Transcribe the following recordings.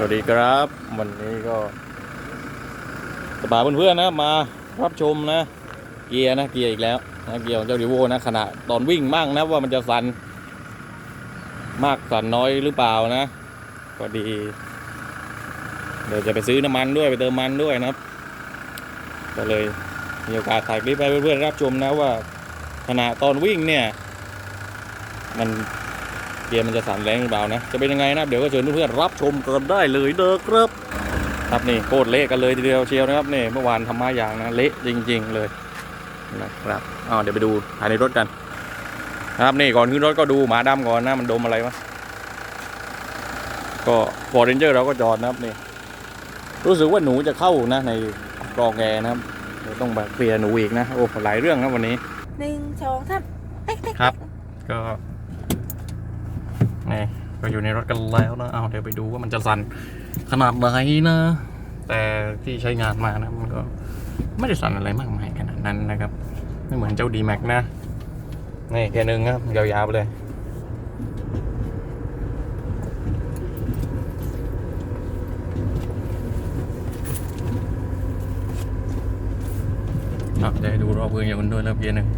สวัสดีครับ วันนี้ก็จะพาเพื่อนๆนะมารับชมนะเกียร์นะเกียร์อีกแล้วนะเกียร์ของเจ้าดิโวนะขณะตอนวิ่งบ้างนะว่ามันจะสั่นมากสั่นน้อยหรือเปล่านะก็ดี เดี๋ยวจะไปซื้อน้ำมันด้วยไปเติมมันด้วยนะครับ ก็เลยมีโอกาสถ่ายคลิปให้เพื่อนๆรับชมนะว่าขณะตอนวิ่งเนี่ย มัน เกียร์มันจะสั่นแรงหรือเปล่านะ จะเป็นยังไงนะเดี๋ยวก็เชิญเพื่อนๆรับชมกันได้เลยเด้อครับครับนี่โคตรเละกันเลยทีเดียวเชียวนะครับนี่เมื่อวานทำมาอย่างนะเละจริง ๆเลยนะครับอ้าวเดี๋ยวไปดูภายในรถกันนะครับนี่ก่อนขึ้นรถก็ดูหมาดำก่อนนะมันดมอะไรวะก็ฟอร์เรนเจอร์เราก็จอดนะครับนี่รู้สึกว่าหนูจะเข้านะในกรองแอร์นะครับเดี๋ยวต้องแบบเคลียร์หนูอีกนะโอ้หลายเรื่องนะวันนี้หนึ่งสองสามเต๊กเต๊กครับก็นี่ ก็อยู่ในรถกันแล้วนะเอาเดี๋ยวไปดูว่ามันจะสั่นขนาดไหนนะ แต่ที่ใช้งานมานะมันก็ไม่ได้สั่นอะไรมากมายขนาดนั้นนะครับ ไม่เหมือนเจ้าดีแม็กนะนี่แค่นึงครับยาวๆไปเลยอะจะให้ดูรอบเพื่อนอย่างนด้วยแล้วเพียร์หนึ่ง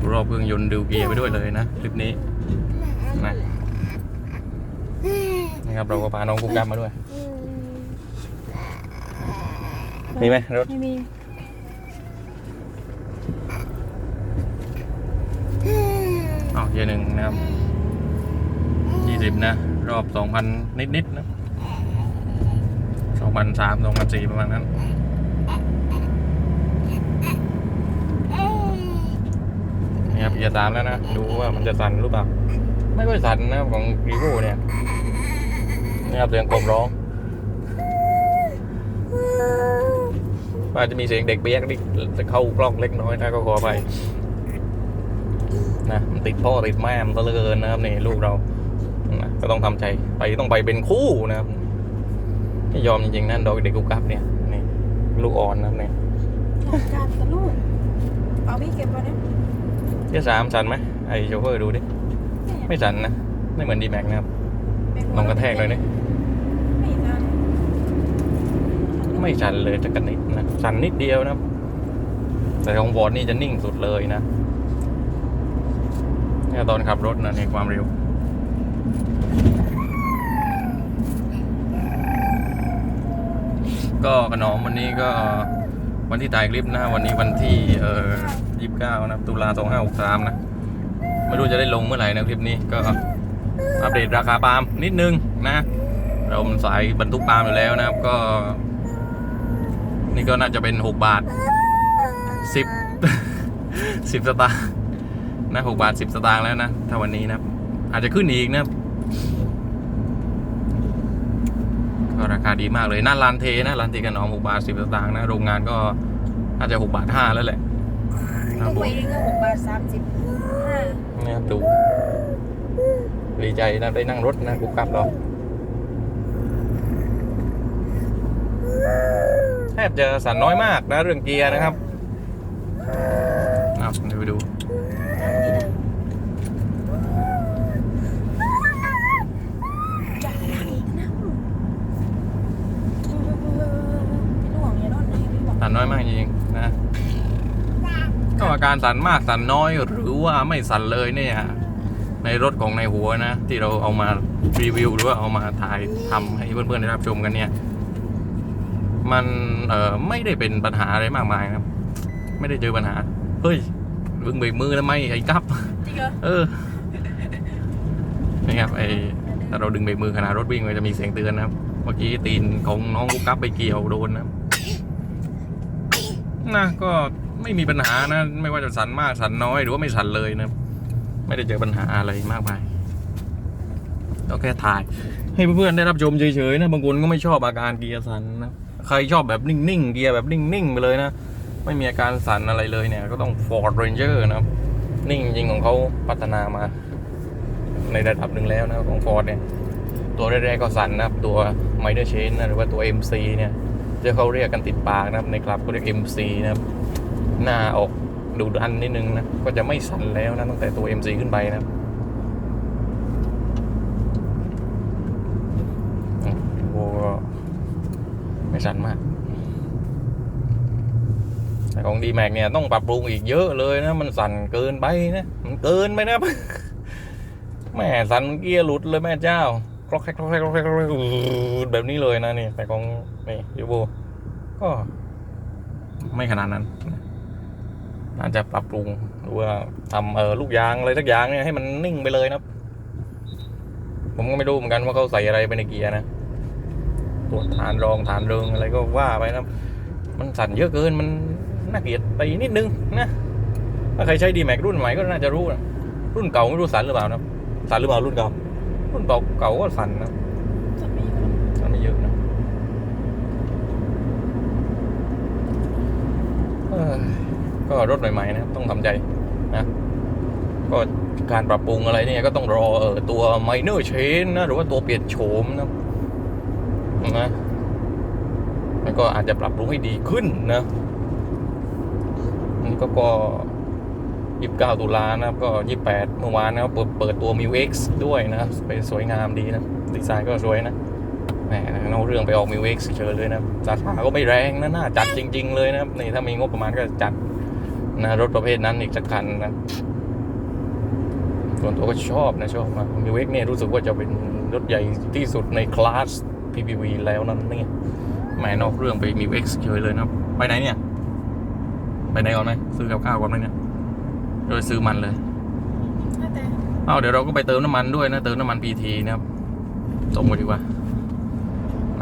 ดูรอบ เครื่องยนต์ดูเกียร์ไปด้วยเลยนะคลิปนี้นะนะครับเราก็พาน้องกุ๊กกัมมาด้วย มีไหมรถไม่มีอ๋อเกียร์หนึ่งนะครับยี่สิบนะ รอบสองพันนิดๆนะสองพันสามสองพันสี่ประมาณนั้น นี่ครับเกียร์สามแล้วนะ ดูว่ามันจะสั่นหรือเปล่า ไม่ค่อยสั่นนะของรีโวเนี่ย นี่ครับเสียงกลมร้องอาจจะมีเสียงเด็กเบี้ยกนิดจะเข้ากล้องเล็กน้อยนะก็ขอไปนะมันติดพ่อติดแม่มันซะเหลือเกินนะครับนี่ลูกเรานะก็ต้องทำใจไปต้องไปเป็นคู่นะครับไม่ยอมจริงๆนั่นดอกเด็กกุกกับเนี่ยนี่ลูกอ่อนนะครับเนี่ยการกับลูกเอาพี่เก็บไว้นะ ยร์สามสั่นไหมไอโชเฟอร์ดูดิ ไม่สั่นนะ ไม่เหมือนดีแม็กนะครับลองกระแทกเลยนี่ไม่สั่นไม่สันเลยจะกันนิดนะ สั่นนิดเดียวนะครับ แต่ของบอร์ดนี่จะนิ่งสุดเลยนะเนี่ยตอนขับรถนะในความเร็วก็ขนมวันนี้ก็ วันที่ถ่ายคลิปนะวันนี้วันที่เอ่อยี่สิบเก้านะตุลาสองห้าหกสามนะไม่รู้จะได้ลงเมื่อไหร่นะคลิปนี้ก็อัปเดตราคาปาล์มนิดนึงนะ เราสายบรรทุกปาล์มอยู่แล้วนะครับก็ นี่ก็น่าจะเป็นหกบาทสิบสิบสตางค์นะหกบาทสิบสตางค์แล้วนะถ้าวันนี้นะ อาจจะขึ้นอีกนะ ก็ราคาดีมากเลยหน้าร้านเทนะร้านเทกันหอมหกบาทสิบสตางค์นะโรงงานก็อาจจะหกบาทห้าแล้วแหละคตัรับวผมเองก็หกบาทสามสิบห้าเนี่ยดูดีใจนะได้นั่งรถนะกูกลับเราแทบจะสั่นน้อยมากนะเรื่องเกียร์นะครับเอาเดี๋ยวไปดู จะอะไรนะพี่หลวงอย่าโดนไหนพี่บอก สั่นน้อยมากจริงๆนะก็อาการสั่นมากสั่นน้อยหรือว่าไม่สั่นเลยเนี่ยในรถของในหัวนะ ที่เราเอามารีวิวหรือว่าเอามาถ่ายทำให้เพื่อนๆได้รับชมกันเนี่ย มันเอ่อไม่ได้เป็นปัญหาอะไรมากมายครับ ไม่ได้เจอปัญหา เฮ้ยบึงเบรกมือทำไมไอ้กับจริงเหรอเออนี่ครับไอ้ถ้าเราดึงเบรกมือขณะรถวิ่งมันจะมีเสียงเตือนนะครับ เมื่อกี้ตีนของน้องกุ๊กกับไปเกี่ยวโดนนะครับ นะก็ไม่มีปัญหานะ ไม่ว่าจะสั่นมากสั่นน้อยหรือว่าไม่สั่นเลยนะ ไม่ได้เจอปัญหาอะไรมากมายก็แค่ถ่าย ให้เพื่อนๆได้รับชมเฉยๆนะบางคนก็ไม่ชอบอาการเกียร์สั่นนะใครชอบแบบนิ่งๆเกียร์แบบนิ่งๆไปเลยนะไม่มีอาการสั่นอะไรเลยเนี่ย ก็ต้อง Ford Ranger นะครับนิ่งจริงของเขาพัฒนามา ในระดับหนึ่งแล้วนะของ Ford เนี่ย ตัวแรกๆก็สั่นนะครับ ตัว m i d e r Chain นะหรือว่าตัว MC เนี่ย ที่เขาเรียกกันติดปากนะครับในคลับเขาเรียก MC นะครับหน้าออกดูดันนิดนึงนะ ก็จะไม่สั่นแล้วนะตั้งแต่ตัว MC ขึ้นไปนะโอ้ก็ไม่สั่นมาก แต่ของดีแม็กเนี่ยต้องปรับปรุงอีกเยอะเลยนะ มันสั่นเกินไปนะ มันเกินไปนะแม่สั่นเกียร์หลุดเลยแม่เจ้า ลอกแคกคลอกแคกลอกแคกคลอกแคกแบบนี้เลยนะนี่แต่ของนี่ยูโบก็ไม่ขนาดนั้นนะอาจจะปรับปรุงหรือว่าทำเออลูกยางอะไรสักอย่างเนี่ยให้มันนิ่งไปเลยนะผมก็ไม่รู้เหมือนกันว่าเขาใส่อะไรไปในเกียร์นะตัวฐานรองฐานเริงอะไรก็ว่าไปนะมันสั่นเยอะเกินมันน่าเกลียดไปนิดนึงนะถ้าใครใช้ดีแม็กรุ่นใหม่ก็น่าจะรู้นะรุ่นเก่าไม่รู้สั่นหรือเปล่านะสั่นหรือเปล่ารุ่นเก่า รุ่นเก่าเก่าก็สั่นนะจะไม่อยู่สั่นไม่เยอะนะเอ้ยก็รถใหม่ๆนะครับต้องทำใจนะก็การปรับปรุงอะไรเนี่ยก็ต้องรอเออตัว minor change นะหรือว่าตัวเปลี่ยนโฉมนะนะแล้วก็อาจจะปรับปรุงให้ดีขึ้นนะนี่ก็ก็ ยี่สิบเก้าตุลานะครับ ก็ยี่แปดเมื่อวานนะครับ เปิดเปิดตัว m i w X ด้วยนะไปสวยงามดีนะ ดีไซน์ก็สวยนะ แหมเอาเรื่องไปออก m i w X เฉยเลยนะราคาก็ไม่แรงนะ น่าจัดจริง ๆ เลยนะครับ นี่ถ้ามีงบประมาณก็จัดนะรถประเภทนั้นอีกสักคันนะ ส่วนตัวก็ชอบนะ ชอบมากมิวเอ็กเนี่ยรู้สึกว่าจะเป็นรถใหญ่ที่สุดในคลาส PPV แล้วนั่นเนี่ยแหมนอกเรื่องไปมิวเอ็กเฉยเลยนะ ไปไหนเนี่ย ไปไหนก่อนไหมซื้อกับข้าวก่อนไหมเนี่ย โดยซื้อมันเลยน่าแต่เอาเดี๋ยวเราก็ไปเติมน้ำมันด้วยนะ เติมน้ำมันพีทีนะครับส่งไปดีกว่า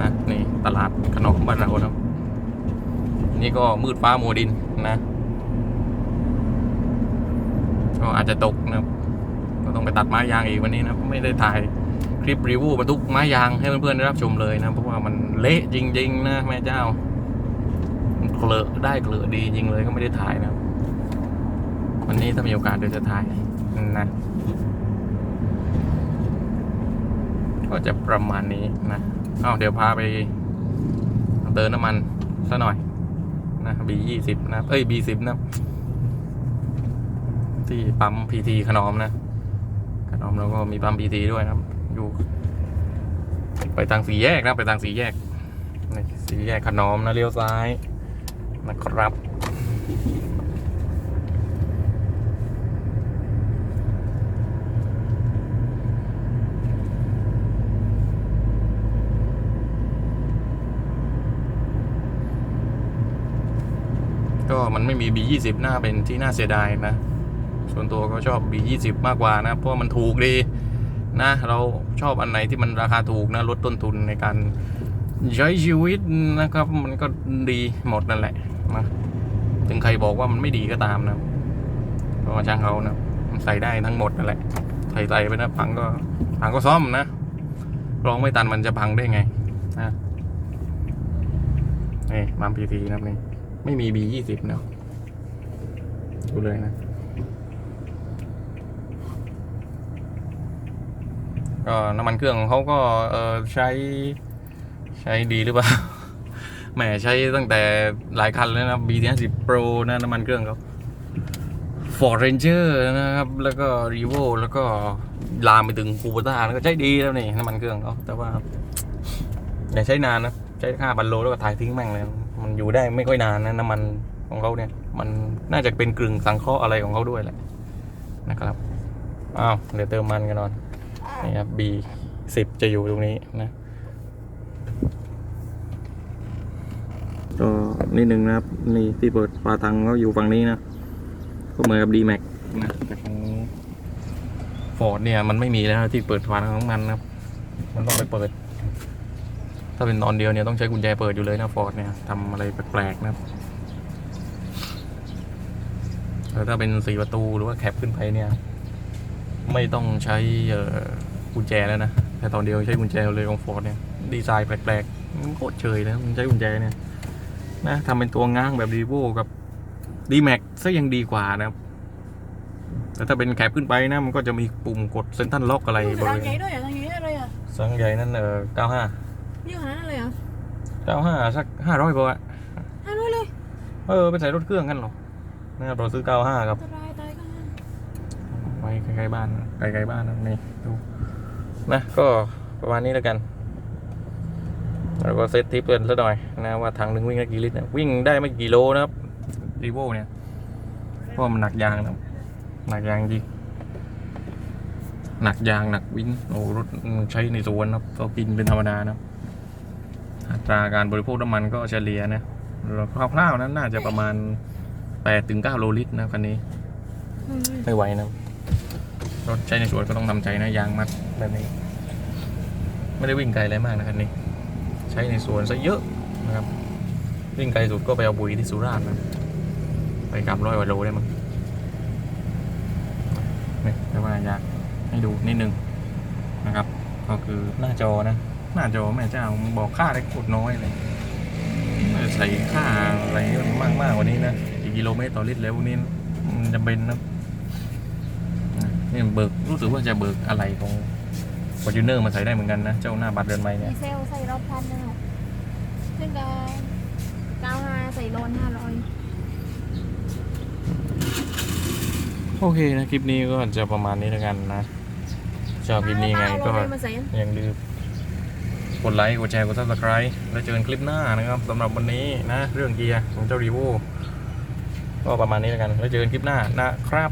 นะนี่ตลาดขนมบ้านเรานะครับ นี่ก็มืดฟ้ามัวดินนะก็อาจจะตกนะครับ ก็ต้องไปตัดไม้ยางอีกวันนี้นะไม่ได้ถ่ายคลิปรีวิวบรรทุกไม้ยางให้เพื่อนๆได้รับชมเลยนะ เพราะว่ามันเละจริง ๆ นะแม่เจ้ามันเกลอะได้เกลอะดีจริงเลยก็ไม่ได้ถ่ายนะครับ วันนี้ถ้ามีโอกาสเดี๋ยวจะถ่ายนะก็จะประมาณนี้นะเอาวเดี๋ยวพาไปเติมน้ำมันซะหน่อยนะ B ยี่สิบนะเอ้ย B สิบนะ ที่ปั๊มพีทีขนอมนะ ขนอมแล้วก็มีปั๊มพีทีด้วยนะอยู่ ไปทางสีแยกนะ ไปทางสีแยกสีแยกขนอมนะเลี้ยวซ้ายนะครับ ก็มันไม่มี B20 หน้าเป็นที่น่าเสียดายนะ ส่วนตัวก็ชอบ B20 มากกว่านะ เพราะว่ามันถูกดีนะ เราชอบอันไหนที่มันราคาถูกนะ ลดต้นทุนในการใช้ชีวิตนะครับ มันก็ดีหมดนั่นแหละนะถึงใครบอกว่ามันไม่ดีก็ตามนะก็ช่างเขานะมันใส่ได้ทั้งหมดนั่นแหละใส่ใส่ไปนะพังก็พังก็ซ่อมนะรองไม่ตันมันจะพังได้ไงนะนี่มามพีทีนะนี่ ไม่มี B20 เนาะดูเลยนะ ก็น้ำมันเครื่องของเขาก็เออใช้ใช้ดีหรือเปล่า แหมใช้ตั้งแต่หลายคันแล้วนะ B10 Pro นะน้ำมันเครื่องเขา Ford Ranger นะครับ แล้วก็ Revo แล้วก็ลามไปถึง Kubota แล้วก็ใช้ดีแล้วนี่น้ำมันเครื่องเขาแต่ว่า อย่าใช้นานนะ ใช้ค่าบันโลแล้วก็ถ่ายทิ้งแม่งเลย อยู่ได้ไม่ค่อยนานนะน้ำมันของเขาเนี่ย มันน่าจะเป็นกลึงสังเคราะห์อะไรของเขาด้วยแหละนะครับอ้าวเดี๋ยวเติมมันกันหนอนนี่ครับ B สิบจะอยู่ตรงนี้นะก็นิดนึงนะครับ นี่ที่เปิดฝาถังก็อยู่ฝั่งนี้นะ ก็เหมือนกับ D Max นะแต่ของ Ford เนี่ยมันไม่มีแล้วนะที่เปิดฝาถังน้ำมันนะครับ มันต้องไปเปิด ถ้าเป็นตอนเดียวเนี่ยต้องใช้กุญแจเปิดอยู่เลยนะฟอร์ดเนี่ยทำอะไรแปลกๆนะครับแล้วถ้าเป็นสี่ประตูหรือว่าแคปขึ้นไปเนี่ย ไม่ต้องใช้เอ่อกุญแจแล้วนะแต่ตอนเดียวใช้กุญแจเลยของฟอร์ดเนี่ยดีไซน์แปลกๆมันโคตรเฉยนะมันใช้กุญแจเนี่ยนะทำเป็นตัวง้างแบบรีโวกับดีแม็กซะยังดีกว่านะครับแต่ถ้าเป็นแคปขึ้นไปนะ มันก็จะมีปุ่มกดเซนทันล็อกอะไรบทางริเวใหญ่ณด้วยอะทางใหญ่อะไรอะสังใหญ่นั่นเออเก้าห้า ยี่ห้อนั้นเลยเหรอเก้าห้าสักห้าร้อยกว่าห้าร้อยเลย เออไปใส่รถเครื่องกันเหรอนะครับเราซื้อ95ครับตายตายกันไว้ใกล้ๆบ้านใกล้ๆบ้านนะนี่ดูนะก็ประมาณนี้แล้วกันแล้วก็เซตทิปเพื่อนซะหน่อยนะว่าถังหนึ่งวิ่งได้กี่ลิตรนะวิ่งได้ไม่กี่โลนะครับรีโวเนี่ยเพราะว่ามันหนักยางนะครับหนักยางจริงหนักยางหนักวิ่งโอ้รถมันใช้ในสวนนะครับก็กินเป็นธรรมดานะครับ อัตราการบริโภคน้ำมันก็เฉลี่ยนะคร่าวๆนั้นน่าจะประมาณ8ถึง9โลลิตรนะคันนี้อืมไม่ไหวนะรถใช้ในสวนก็ต้องทำใจนะยางมัดแบบนี้ ไม่ได้วิ่งไกลอะไรมากนะคันนี้ ใช้ในสวนซะเยอะนะครับ วิ่งไกลสุดก็ไปเอาบุยที่สุราษฎร์นะไปกลับร้อยกว่าโลได้มั้งนี่แต่ว่าอยากให้ดูนิดนึงนะครับ ก็คือหน้าจอนะ หน้าจอแม่เจ้ามันบอกค่าได้กดน้อยเลยน่าจะใส่ค่าอะไรมากมากๆกว่านี้นะกี่กิโลเมตรต่อลิตรแล้วพวกนี้มันจะเป็นนะนี่เบิกรู้สึกว่าจะเบิกอะไรของฟอร์จูเนอร์มาใส่ได้เหมือนกันนะเจ้าหน้าบัตรเดินไม้มีเนี่ยเซลลใส่รอบพันนะคะซึ่งก็เก้าห้าใส่โลนห้าร้อยโอเคนะคลิปนี้ก็จะประมาณนี้แล้วกันนะชอบคลิปนี้ไงก็มาใส่อย่าลืม กดไลค์ กดแชร์ กด subscribe แล้วเจอกันคลิปหน้านะครับสำหรับวันนี้นะ เรื่องเกียร์ของเจ้ารีโวก็ประมาณนี้แล้วกัน แล้วเจอกันคลิปหน้านะครับ